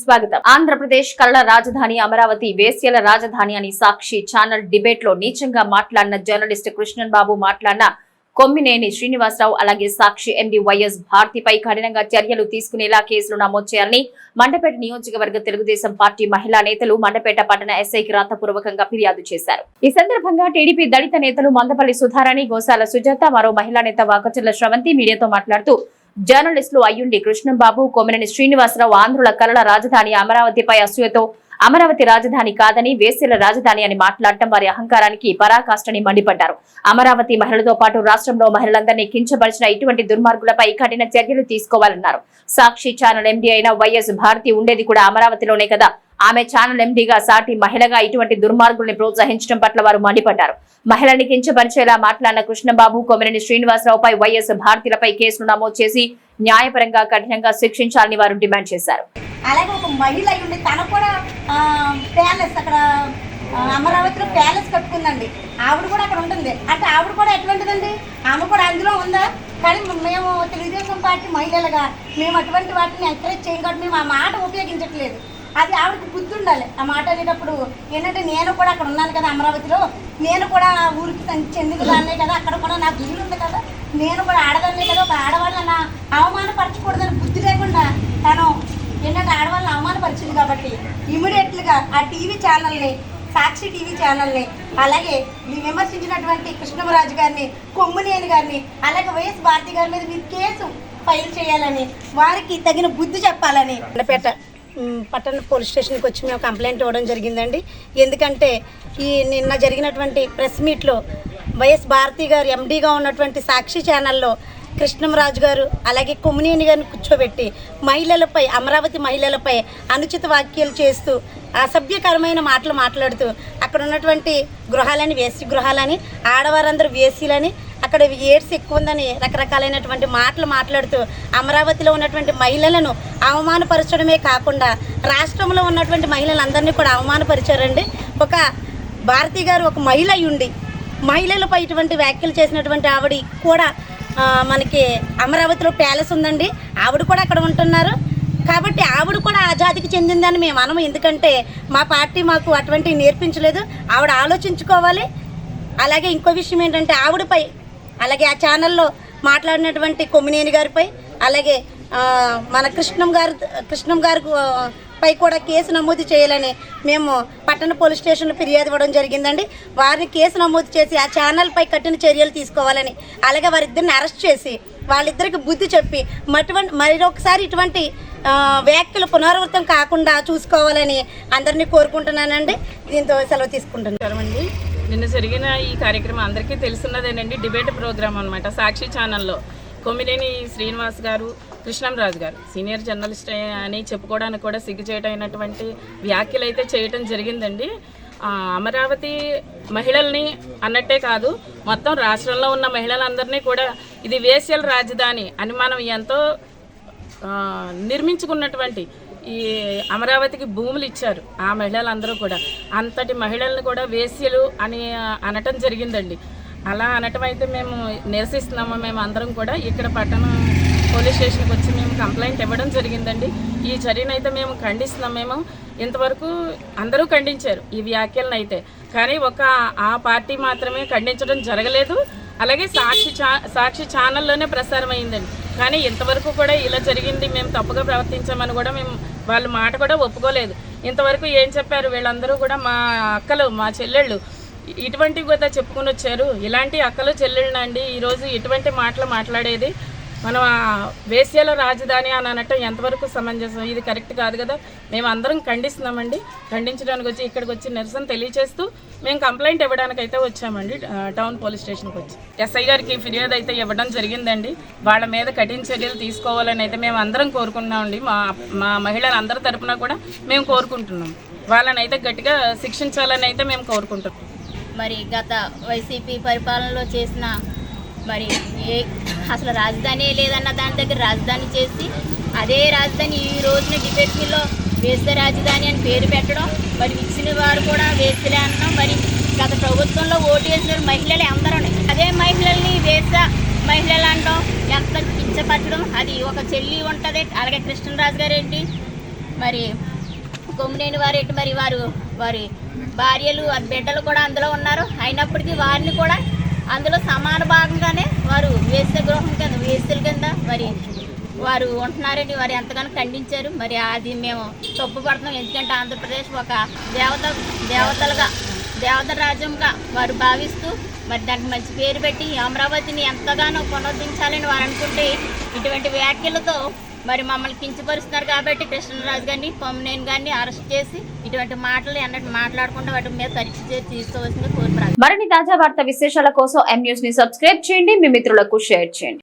స్వాగతం. ఆంధ్రప్రదేశ్ కళల రాజధాని అమరావతి వేశ్యల రాజధాని అని సాక్షి ఛానల్ డిబేట్లో నీచంగా మాట్లాడిన జర్నలిస్ట్ కృష్ణన్ బాబు మాట్లాడిన కొమ్మినేని శ్రీనివాసరావు అలాగే సాక్షి ఎండి వైఎస్ భారతిపై కఠినంగా చర్యలు తీసుకునేలా కేసులు నమోదు చేయాలని మండపేట నియోజకవర్గ తెలుగుదేశం పార్టీ మహిళా నేతలు మండపేట పట్టణ ఎస్ఐకి రాతపూర్వకంగా ఫిర్యాదు చేశారు. ఈ సందర్భంగా టీడీపీ దళిత నేతలు మందపల్లి సుధారాణి గోసాల సుజాత మరో మహిళా నేత వాకచర్ల శ్రవంతి మీడియాతో మాట్లాడుతూ జర్నలిస్టులు అయ్యుండి కృష్ణంబాబు కొమ్మినేని శ్రీనివాసరావు ఆంధ్రుల కలల రాజధాని అమరావతిపై అసూయతో అమరావతి రాజధాని కాదని వేసేల రాజధాని అని మాట్లాడటం వారి అహంకారానికి పరాకాష్టని మండిపడ్డారు. అమరావతి మహిళలతో పాటు రాష్ట్రంలో మహిళలందరినీ కించపరిచిన ఇటువంటి దుర్మార్గులపై కఠిన చర్యలు తీసుకోవాలన్నారు. సాక్షి ఛానల్ ఎండీ అయిన వైఎస్ భారతి ఉండేది కూడా అమరావతిలోనే కదా. ఆమె ఛానల్ ఎండీగా సాటి మహిళగా ఇటువంటి దుర్మార్గుల్ని ప్రోత్సహించడం పట్ల వారు మండిపడ్డారు. మహిళని కించపరిచేలా మాట్లాడిన కృష్ణబాబు కొమిరెని శ్రీనివాసరావుపై వైఎస్ భారతీలపై కేసులు నమోదు చేసి న్యాయపరంగా కఠినంగా శిక్షించాలని వారు డిమాండ్ చేశారు. అలాగే ఒక మహిళ అయి ఉండి తను కూడా ప్యాలెస్ అక్కడ అమరావతిలో ప్యాలెస్ కట్టుకుందండి. ఆవిడ కూడా అక్కడ ఉంటుంది. అంటే ఆవిడ కూడా ఎటువంటిదండి? ఆమె కూడా అందులో ఉందా? కానీ మేము తెలుగుదేశం పార్టీ మహిళలుగా మేము అటువంటి వాటిని ఎంకరేజ్ చేయం మేము ఆ మాట ఉపయోగించట్లేదు. అది ఆవిడకి బుద్ధి ఉండాలి. ఆ మాట అనేటప్పుడు ఏంటంటే నేను కూడా అక్కడ ఉన్నాను కదా అమరావతిలో. నేను కూడా ఆ ఊరికి చెందిన దాన్నే కదా. అక్కడ కూడా నాకు ఇల్లు ఉంది కదా. నేను కూడా ఆడదాన్నే కదా. ఒక ఆడవాళ్ళని నా అవమానపరచకూడదని బుద్ధి లేకుండా తను ఏంటంటే ఆడవాళ్ళని అవమానపరిచింది కాబట్టి ఇమీడియట్లుగా ఆ టీవీ ఛానల్ని సాక్షి టీవీ ఛానల్ని అలాగే విమర్శించినటువంటి కృష్ణమరాజు గారిని కొమ్మునేని గారిని అలాగే వైఎస్ భారతి గారి మీద మీరు కేసు ఫైల్ చేయాలని వారికి తగిన బుద్ధి చెప్పాలని. పెట్ట పట్టణ పోలీస్ స్టేషన్కి వచ్చి మేము కంప్లైంట్ ఇవ్వడం జరిగిందండి. ఎందుకంటే ఈ నిన్న జరిగినటువంటి ప్రెస్ మీట్లో వైఎస్ భారతి గారు ఎండీగా ఉన్నటువంటి సాక్షి ఛానల్లో కృష్ణంరాజు గారు అలాగే కొమ్మినేని గారిని కూర్చోబెట్టి మహిళలపై అమరావతి మహిళలపై అనుచిత వ్యాఖ్యలు చేస్తూ అసభ్యకరమైన మాటలు మాట్లాడుతూ అక్కడ ఉన్నటువంటి గృహాలని వేసి గృహాలని ఆడవారందరూ వేసీలని అక్కడ ఎయిడ్స్ ఎక్కువ ఉందని రకరకాలైనటువంటి మాటలు మాట్లాడుతూ అమరావతిలో ఉన్నటువంటి మహిళలను అవమానపరచడమే కాకుండా రాష్ట్రంలో ఉన్నటువంటి మహిళలందరినీ కూడా అవమానపరిచారండి. ఒక భారతి గారు ఒక మహిళ ఉండి మహిళలపై ఇటువంటి వ్యాఖ్యలు చేసినటువంటి ఆవిడ కూడా మనకి అమరావతిలో ప్యాలెస్ ఉందండి. ఆవిడ కూడా అక్కడ ఉంటున్నారు. కాబట్టి ఆవిడ కూడా ఆజాదికి చెందిందని మేము అనము. ఎందుకంటే మా పార్టీ మాకు అటువంటివి నేర్పించలేదు. ఆవిడ ఆలోచించుకోవాలి. అలాగే ఇంకో విషయం ఏంటంటే ఆవిడపై అలాగే ఆ ఛానల్లో మాట్లాడినటువంటి కొమ్మినేని గారిపై అలాగే మన కృష్ణం గారు కృష్ణం గారు పై కూడా కేసు నమోదు చేయాలని మేము పట్టణ పోలీస్ స్టేషన్లో ఫిర్యాదు ఇవ్వడం జరిగిందండి. వారిని కేసు నమోదు చేసి ఆ ఛానల్పై కఠిన చర్యలు తీసుకోవాలని అలాగే వారిద్దరిని అరెస్ట్ చేసి వాళ్ళిద్దరికి బుద్ధి చెప్పి మటువంటి మరొకసారి ఇటువంటి వ్యాఖ్యలు పునరావృతం కాకుండా చూసుకోవాలని అందరినీ కోరుకుంటున్నానండి. దీంతో సెలవు తీసుకుంటున్నాను. నిన్న జరిగిన ఈ కార్యక్రమం అందరికీ తెలిసినదేనండి. డిబేట్ ప్రోగ్రామ్ అనమాట సాక్షి ఛానల్లో కొమ్మినేని శ్రీనివాస్ గారు కృష్ణంరాజు గారు సీనియర్ జర్నలిస్ట్ అని చెప్పుకోవడానికి కూడా సిగ్గుచేటైనటువంటి వ్యాఖ్యలు అయితే చేయటం జరిగిందండి. అమరావతి మహిళల్ని అన్నట్టే కాదు మొత్తం రాష్ట్రంలో ఉన్న మహిళలందరినీ కూడా ఇది వేశ్యల రాజధాని అని మనం ఎంతో నిర్మించుకున్నటువంటి ఈ అమరావతికి భూములు ఇచ్చారు ఆ మహిళలందరూ కూడా. అంతటి మహిళలను కూడా వేశ్యలు అని అనటం జరిగిందండి. అలా అనటం అయితే మేము నిరసిస్తున్నాము. మేము అందరం కూడా ఇక్కడ పట్టణం పోలీస్ స్టేషన్కి వచ్చి మేము కంప్లైంట్ ఇవ్వడం జరిగిందండి. ఈ చర్యను అయితే మేము ఖండిస్తున్నాం. మేము ఇంతవరకు అందరూ ఖండించారు ఈ వ్యాఖ్యలను అయితే. కానీ ఒక ఆ పార్టీ మాత్రమే ఖండించడం జరగలేదు. అలాగే సాక్షి చా సాక్షి ఛానల్లోనే ప్రసారం అయిందండి కానీ ఇంతవరకు కూడా ఇలా జరిగింది. మేము తప్పుగా ప్రవర్తించామని కూడా మేము వాళ్ళ మాట కూడా ఒప్పుకోలేదు. ఇంతవరకు ఏం చెప్పారు? వీళ్ళందరూ కూడా మా అక్కలు మా చెల్లెళ్ళు ఇటువంటివి కూడా చెప్పుకుని వచ్చారు. ఇలాంటి అక్కలు చెల్లెళ్ళండి ఈరోజు ఇటువంటి మాటలు మాట్లాడేది మనం ఆ రాజధాని అని అనటం ఎంతవరకు సమంజసం? ఇది కరెక్ట్ కాదు కదా? మేము అందరం ఖండిస్తున్నామండి. ఖండించడానికి వచ్చి ఇక్కడికి వచ్చి నిరసన తెలియచేస్తూ మేము కంప్లైంట్ ఇవ్వడానికి అయితే వచ్చామండి టౌన్ పోలీస్ స్టేషన్కి వచ్చి. ఎస్ఐ గారికి ఫిర్యాదు అయితే ఇవ్వడం జరిగిందండి. వాళ్ళ మీద కఠిన చర్యలు తీసుకోవాలని అయితే మేము అందరం కోరుకుంటున్నామండి. మా మా మహిళలందరి తరపున కూడా మేము కోరుకుంటున్నాం. వాళ్ళని అయితే గట్టిగా శిక్షించాలని అయితే మేము కోరుకుంటున్నాం. మరి గత వైసీపీ పరిపాలనలో చేసిన మరి ఏ అసలు రాజధాని లేదన్న దాని దగ్గర రాజధాని చేసి అదే రాజధాని ఈ రోజున డిబేట్లో వేసే రాజధాని అని పేరు పెట్టడం మరి ఇచ్చిన వారు కూడా వేసలే అనడం మరి గత ప్రభుత్వంలో ఓటు వేసిన మహిళలే అందరూ. అదే మహిళల్ని వేస మహిళలు అనడం ఎంత కించపరచడం అది ఒక చెల్లి ఉంటుంది. అలాగే కృష్ణరాజు గారు ఏంటి? మరి కొమ్మినేని వారేంటి మరి వారు వారి భార్యలు వారి బిడ్డలు కూడా అందులో ఉన్నారు. అయినప్పటికీ వారిని కూడా అందులో సమాన భాగంగానే వారు వేసే గృహం కింద వేస్తుల కింద మరి వారు ఉంటున్నారని వారు ఎంతగానో ఖండించారు. మరి అది మేము తప్పుపడుతున్నాం ఎందుకంటే ఆంధ్రప్రదేశ్ ఒక దేవత దేవతలుగా దేవత రాజ్యంగా వారు భావిస్తూ మరి దానికి మంచి పేరు పెట్టి అమరావతిని ఎంతగానో పునరుద్ధరించాలని వారు అనుకుంటే ఇటువంటి వ్యాఖ్యలతో మరి మమ్మల్ని కించపరుస్తున్నారు కాబట్టి కృష్ణరాజు గారిని పొమ్మనేని గారిని అరెస్ట్ చేసి ఇటువంటి మాటలు అన్నట్టు మాట్లాడకుండా వాటి మీద పరీక్ష చేసి తీసుకోవాల్సింది కోరుతున్నారు మరిన్ని తాజా వార్త విశేషాల కోసం ఎం న్యూస్ని సబ్స్క్రైబ్ చేయండి. మీ మిత్రులకు షేర్ చేయండి.